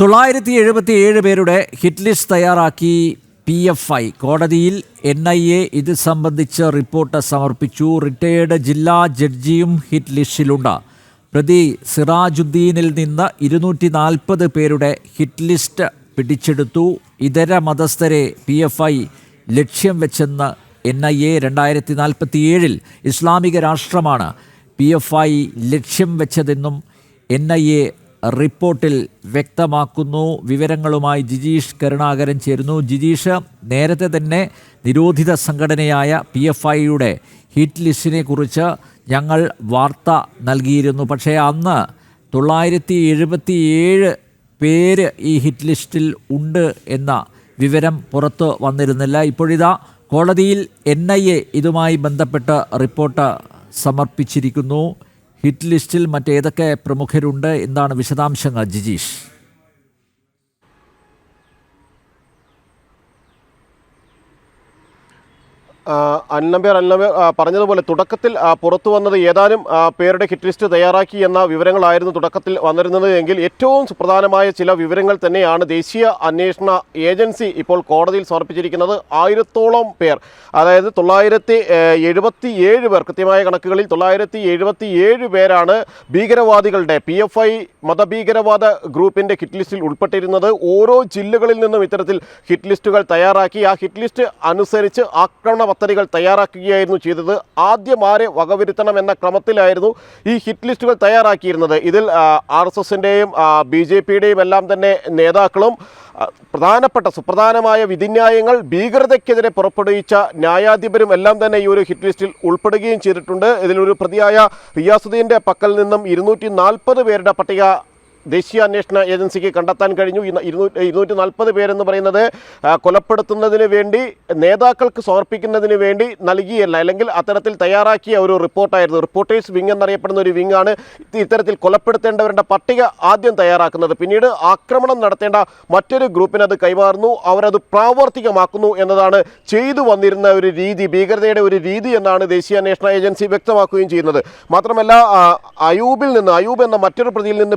തൊള്ളായിരത്തി എഴുപത്തി ഏഴ് പേരുടെ ഹിറ്റ് ലിസ്റ്റ് തയ്യാറാക്കി പി എഫ് ഐ. കോടതിയിൽ എൻ ഐ എ ഇത് സംബന്ധിച്ച് റിപ്പോർട്ട് സമർപ്പിച്ചു. റിട്ടയേർഡ് ജില്ലാ ജഡ്ജിയും ഹിറ്റ് ലിസ്റ്റിലുണ്ട് പ്രതി സിറാജുദ്ദീനിൽ നിന്ന് ഇരുന്നൂറ്റി നാൽപ്പത് പേരുടെ ഹിറ്റ് ലിസ്റ്റ് പിടിച്ചെടുത്തു. ഇതര മതസ്ഥരെ പി എഫ് ഐ ലക്ഷ്യം വെച്ചെന്ന് എൻ ഐ എ രണ്ടായിരത്തി നാൽപ്പത്തി ഏഴിൽ ഇസ്ലാമിക രാഷ്ട്രമാണ് പി എഫ് ഐ ലക്ഷ്യം വെച്ചതെന്നും എൻ ഐ എ റിപ്പോർട്ടിൽ വ്യക്തമാക്കുന്നു. വിവരങ്ങളുമായി ജിജീഷ് കരുണാകരൻ ചേരുന്നു. ജിജീഷ് നേരത്തെ തന്നെ നിരോധിത സംഘടനയായ പി എഫ് ഐയുടെ ഹിറ്റ് ലിസ്റ്റിനെ കുറിച്ച് ഞങ്ങൾ വാർത്ത നൽകിയിരുന്നു. പക്ഷേ അന്ന് തൊള്ളായിരത്തി എഴുപത്തി ഏഴ് പേര് ഈ ഹിറ്റ് ലിസ്റ്റിൽ ഉണ്ട് എന്ന വിവരം പുറത്തു വന്നിരുന്നില്ല. ഇപ്പോഴിതാ കോടതിയിൽ എൻ ഐ എ ഇതുമായി ബന്ധപ്പെട്ട് റിപ്പോർട്ട് സമർപ്പിച്ചിരിക്കുന്നു. ഹിറ്റ് ലിസ്റ്റിൽ മറ്റേതൊക്കെ പ്രമുഖരുണ്ട് എന്താണ് വിശദാംശങ്ങൾ ജിജീഷ്. അന്നബേർ അന്നബേർ പറഞ്ഞതുപോലെ തുടക്കത്തിൽ പുറത്തു വന്നത് ഏതാനും പേരുടെ ഹിറ്റ് ലിസ്റ്റ് തയ്യാറാക്കി എന്ന വിവരങ്ങളായിരുന്നു തുടക്കത്തിൽ വന്നിരുന്നത് എങ്കിൽ ഏറ്റവും സുപ്രധാനമായ ചില വിവരങ്ങൾ തന്നെയാണ് ദേശീയ അന്വേഷണ ഏജൻസി ഇപ്പോൾ കോടതിയിൽ സമർപ്പിച്ചിരിക്കുന്നത് ആയിരത്തോളം പേർ. അതായത് തൊള്ളായിരത്തി എഴുപത്തി ഏഴ് പേർ. കൃത്യമായ കണക്കുകളിൽ തൊള്ളായിരത്തി എഴുപത്തി ഏഴ് പേരാണ് ഭീകരവാദികളുടെ പി എഫ് ഐ മതഭീകരവാദ ഗ്രൂപ്പിന്റെ ഹിറ്റ് ലിസ്റ്റിൽ ഉൾപ്പെട്ടിരുന്നത്. ഓരോ ജില്ലകളിൽ നിന്നും ഇത്തരത്തിൽ ഹിറ്റ് ലിസ്റ്റുകൾ തയ്യാറാക്കി. ആ ഹിറ്റ് ലിസ്റ്റ് അനുസരിച്ച് ആക്രമണ പദ്ധതികൾ തയ്യാറാക്കുകയായിരുന്നു ചെയ്തത്. ആദ്യം ആരെ വകവരുത്തണം എന്ന ക്രമത്തിലായിരുന്നു ഈ ഹിറ്റ് ലിസ്റ്റുകൾ തയ്യാറാക്കിയിരുന്നത്. ഇതിൽ ആർ എസ് എസിന്റെയും ബി ജെ പിയുടെയും എല്ലാം തന്നെ നേതാക്കളും പ്രധാനപ്പെട്ട സുപ്രധാനമായ വിധിന്യായങ്ങൾ ഭീകരതയ്ക്കെതിരെ പുറപ്പെടുവിച്ച ന്യായാധിപരും എല്ലാം തന്നെ ഈ ഒരു ഹിറ്റ് ലിസ്റ്റിൽ ഉൾപ്പെടുകയും ചെയ്തിട്ടുണ്ട്. ഇതിലൊരു പ്രതിയായ റിയാസുദ്ദീന്റെ പക്കൽ നിന്നും ഇരുന്നൂറ്റി പേരുടെ പട്ടിക ദേശീയ അന്വേഷണ ഏജൻസിക്ക് കണ്ടെത്താൻ കഴിഞ്ഞു. ഇരുന്നൂറ്റി ഇരുന്നൂറ്റി നാൽപ്പത് പേരെന്ന് പറയുന്നത് കൊലപ്പെടുത്തുന്നതിന് വേണ്ടി നേതാക്കൾക്ക് സമർപ്പിക്കുന്നതിന് വേണ്ടി നൽകിയല്ല. അല്ലെങ്കിൽ അത്തരത്തിൽ തയ്യാറാക്കിയ ഒരു റിപ്പോർട്ടായിരുന്നു. റിപ്പോർട്ടേഴ്സ് വിങ് എന്നറിയപ്പെടുന്ന ഒരു വിങ് ആണ് ഇത്തരത്തിൽ കൊലപ്പെടുത്തേണ്ടവരുടെ പട്ടിക ആദ്യം തയ്യാറാക്കുന്നത്. പിന്നീട് ആക്രമണം നടത്തേണ്ട മറ്റൊരു ഗ്രൂപ്പിന് അത് കൈമാറുന്നു. അവരത് പ്രാവർത്തികമാക്കുന്നു എന്നതാണ് ചെയ്തു വന്നിരുന്ന ഒരു രീതി ഭീകരതയുടെ ഒരു രീതി എന്നാണ് ദേശീയ അന്വേഷണ ഏജൻസി വ്യക്തമാക്കുകയും ചെയ്യുന്നത്. മാത്രമല്ല അയൂബിൽ നിന്ന് അയൂബ് എന്ന മറ്റൊരു പ്രതിയിൽ നിന്ന്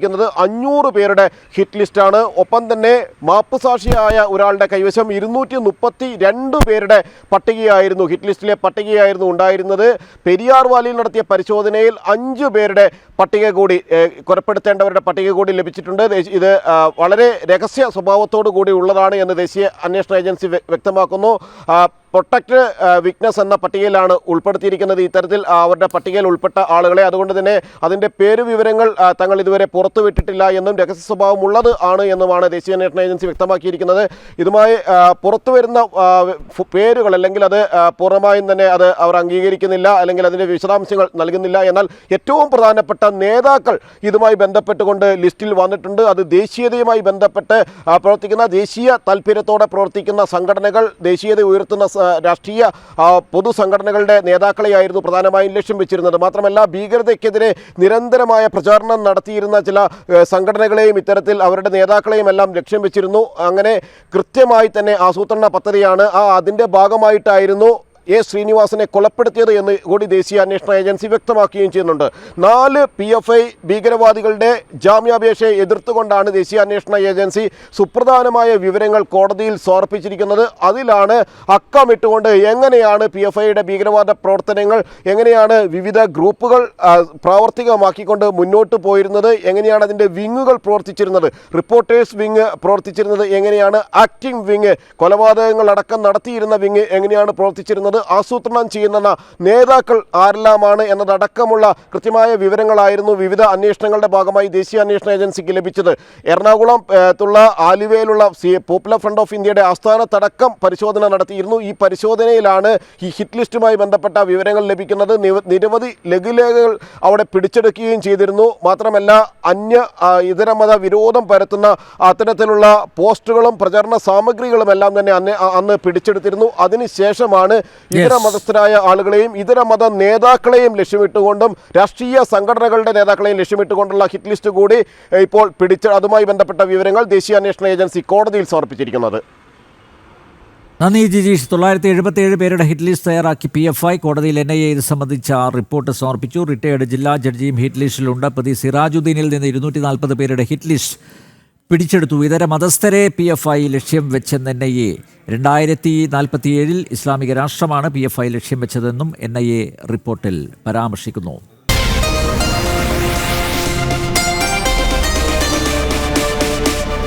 പിടിച്ചെടുത്തിരിക്കുന്നത് അഞ്ഞൂറ് പേരുടെ ഹിറ്റ് ലിസ്റ്റാണ്. ഒപ്പം തന്നെ മാപ്പുസാക്ഷിയായ ഒരാളുടെ കൈവശം ഇരുന്നൂറ്റി മുപ്പത്തി രണ്ട് പേരുടെ പട്ടികയായിരുന്നു ഹിറ്റ് ലിസ്റ്റിലെ പട്ടികയായിരുന്നു ഉണ്ടായിരുന്നത്. പെരിയാർ വാലിയിൽ നടത്തിയ പരിശോധനയിൽ അഞ്ച് പേരുടെ പട്ടിക കൂടി കൊലപ്പെടുത്തേണ്ടവരുടെ പട്ടിക കൂടി ലഭിച്ചിട്ടുണ്ട്. ഇത് വളരെ രഹസ്യ സ്വഭാവത്തോടു കൂടി ഉള്ളതാണ് എന്ന് ദേശീയ അന്വേഷണ ഏജൻസി വ്യക്തമാക്കുന്നു. പ്രൊട്ടക്ട് വിക്നസ് എന്ന പട്ടികയിലാണ് ഉൾപ്പെടുത്തിയിരിക്കുന്നത്. ഇത്തരത്തിൽ അവരുടെ പട്ടികയിൽ ഉൾപ്പെട്ട ആളുകളെ. അതുകൊണ്ട് തന്നെ അതിന്റെ പേര് വിവരങ്ങൾ തങ്ങൾ ഇതുവരെ പുറത്തുവിട്ടിട്ടില്ല എന്നും രഹസ്യ സ്വഭാവം ഉള്ളത് ആണ് എന്നുമാണ് ദേശീയ അന്വേഷണ ഏജൻസി വ്യക്തമാക്കിയിരിക്കുന്നത്. ഇതുമായി പുറത്തു വരുന്ന പേരുകൾ അല്ലെങ്കിൽ അത് പൂർണമായും തന്നെ അത് അവർ അംഗീകരിക്കുന്നില്ല അല്ലെങ്കിൽ അതിന്റെ വിശദാംശങ്ങൾ നൽകുന്നില്ല എന്നാൽ ഏറ്റവും പ്രധാനപ്പെട്ട നേതാക്കൾ ഇതുമായി ബന്ധപ്പെട്ടുകൊണ്ട് ലിസ്റ്റിൽ വന്നിട്ടുണ്ട്. അത് ദേശീയതയുമായി ബന്ധപ്പെട്ട് പ്രവർത്തിക്കുന്ന ദേശീയ താല്പര്യത്തോടെ പ്രവർത്തിക്കുന്ന സംഘടനകൾ ദേശീയത ഉയർത്തുന്ന രാഷ്ട്രീയ പൊതുസംഘടനകളുടെ നേതാക്കളെയായിരുന്നു പ്രധാനമായും ലക്ഷ്യം വെച്ചിരുന്നത്. മാത്രമല്ല ഭീകരതയ്ക്കെതിരെ നിരന്തരമായ പ്രചാരണം നടത്തിയിരുന്ന ചില സംഘടനകളെയും ഇത്തരത്തിൽ അവരുടെ നേതാക്കളെയും എല്ലാം ലക്ഷ്യം വെച്ചിരുന്നു. അങ്ങനെ കൃത്യമായി തന്നെ ആസൂത്രണ പദ്ധതിയാണ് ആ അതിന്റെ ഭാഗമായിട്ടായിരുന്നു എ ശ്രീനിവാസനെ കൊലപ്പെടുത്തിയത് എന്ന് കൂടി ദേശീയ അന്വേഷണ ഏജൻസി വ്യക്തമാക്കുകയും ചെയ്യുന്നുണ്ട്. നാല് പി എഫ് ഐ ഭീകരവാദികളുടെ ജാമ്യാപേക്ഷയെ എതിർത്തുകൊണ്ടാണ് ദേശീയ അന്വേഷണ ഏജൻസി സുപ്രധാനമായ വിവരങ്ങൾ കോടതിയിൽ സമർപ്പിച്ചിരിക്കുന്നത്. അതിലാണ് അക്കമിട്ടുകൊണ്ട് എങ്ങനെയാണ് പി എഫ് ഐയുടെ ഭീകരവാദ പ്രവർത്തനങ്ങൾ എങ്ങനെയാണ് വിവിധ ഗ്രൂപ്പുകൾ പ്രാവർത്തികമാക്കിക്കൊണ്ട് മുന്നോട്ട് പോയിരുന്നത് എങ്ങനെയാണ് അതിന്റെ വിങ്ങുകൾ പ്രവർത്തിച്ചിരുന്നത് റിപ്പോർട്ടേഴ്സ് വിങ് പ്രവർത്തിച്ചിരുന്നത് എങ്ങനെയാണ് ആക്ടിംഗ് വിങ് കൊലപാതകങ്ങൾ അടക്കം നടത്തിയിരുന്ന വിങ് എങ്ങനെയാണ് പ്രവർത്തിച്ചിരുന്നത് ആസൂത്രണം ചെയ്യുന്ന നേതാക്കൾ ആരെല്ലാമാണ് എന്നതടക്കമുള്ള കൃത്യമായ വിവരങ്ങളായിരുന്നു വിവിധ അന്വേഷണങ്ങളുടെ ഭാഗമായി ദേശീയ അന്വേഷണ ഏജൻസിക്ക് ലഭിച്ചത്. എറണാകുളം ഏഹ്, തുള്ള ആലുവയിലുള്ള പോപ്പുലർ ഫ്രണ്ട് ഓഫ് ഇന്ത്യയുടെ ആസ്ഥാനത്തടക്കം പരിശോധന നടത്തിയിരുന്നു. ഈ പരിശോധനയിലാണ് ഈ ഹിറ്റ് ലിസ്റ്റുമായി ബന്ധപ്പെട്ട വിവരങ്ങൾ ലഭിക്കുന്നത്. നിരവധി ലഘുലേഖകൾ അവിടെ പിടിച്ചെടുക്കുകയും ചെയ്തിരുന്നു. മാത്രമല്ല അന്യ ഇതരമത ഇതര മത വിരോധം പരത്തുന്ന അത്തരത്തിലുള്ള പോസ്റ്ററുകളും പ്രചാരണ സാമഗ്രികളും എല്ലാം തന്നെ അന്ന് അന്ന് പിടിച്ചെടുത്തിരുന്നു. അതിനുശേഷമാണ് ഇതര മതസ്ഥരായ ആളുകളെയും ഇതര മത നേതാക്കളെയും ലക്ഷ്യമിട്ടുകൊണ്ടും രാഷ്ട്രീയ സംഘടനകളുടെ നേതാക്കളെയും ലക്ഷ്യമിട്ടുകൊണ്ടുള്ള ഹിറ്റ് ലിസ്റ്റ് കൂടി ഇപ്പോൾ പിടിച്ച അതുമായി ബന്ധപ്പെട്ട വിവരങ്ങൾ ദേശീയ അന്വേഷണ ഏജൻസി കോടതിയിൽ സമർപ്പിച്ചിരിക്കുന്നത്. നന്ദി ജിജീഷ് തൊള്ളായിരത്തി എഴുപത്തി ഏഴ് പേരുടെ ഹിറ്റ് ലിസ്റ്റ് തയ്യാറാക്കി പി എഫ് ഐ. കോടതിയിൽ എൻ ഐ എ ഇത് സംബന്ധിച്ച റിപ്പോർട്ട് സമർപ്പിച്ചു. റിട്ടയേർഡ് ജില്ലാ ജഡ്ജിയും ഹിറ്റ് ലിസ്റ്റിലുണ്ട്. പ്രതി സിറാജുദ്ദീനിൽ നിന്ന് ഇരുന്നൂറ്റി നാൽപ്പത് പേരുടെ ഹിറ്റ് ലിസ്റ്റ് പിടിച്ചെടുത്തു. ഇതര മതസ്ഥരെ പി എഫ് ഐ ലക്ഷ്യം വെച്ചെന്ന് എൻ ഐ എ രണ്ടായിരത്തി നാൽപ്പത്തിയേഴിൽ ഇസ്ലാമിക രാഷ്ട്രമാണ് പി എഫ് ഐ ലക്ഷ്യം വെച്ചതെന്നും എൻ ഐ എ റിപ്പോർട്ടിൽ പരാമർശിക്കുന്നു.